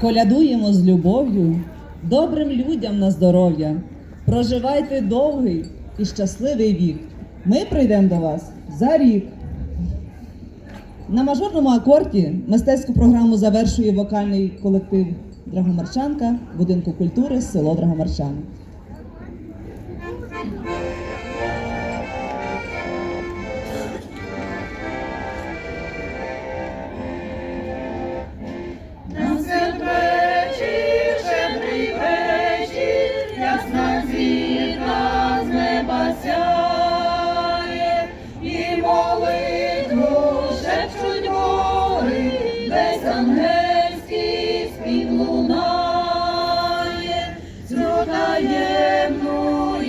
Колядуємо з любов'ю, добрим людям на здоров'я. Проживайте довгий і щасливий вік. Ми прийдемо до вас за рік. На мажорному акорді мистецьку програму завершує вокальний колектив Драгомарчанка будинку культури село Драгомарчани.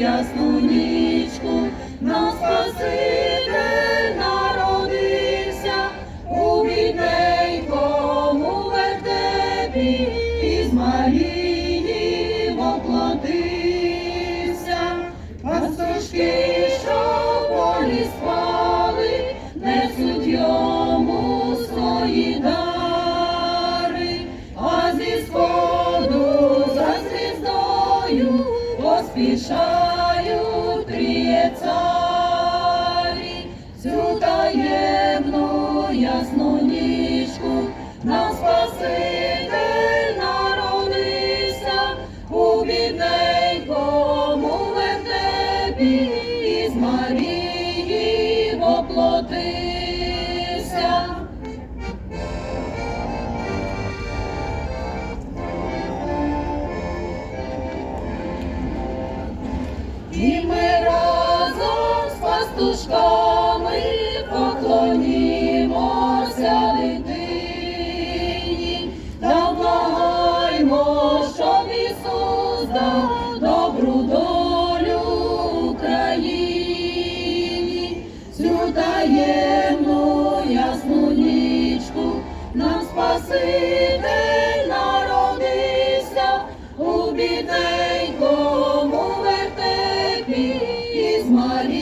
Ясну нічку нас Спаситель народився у бідненькому вертепі із Марії воплотився, пастушки, поспішають тріє царі, цю таємну ясну нічку нам Спаситель народився у бідненькому вертепі із Марії воплотився. І ми разом з пастушками поклонімося дитині та благаймо, щоб Ісус дав Mari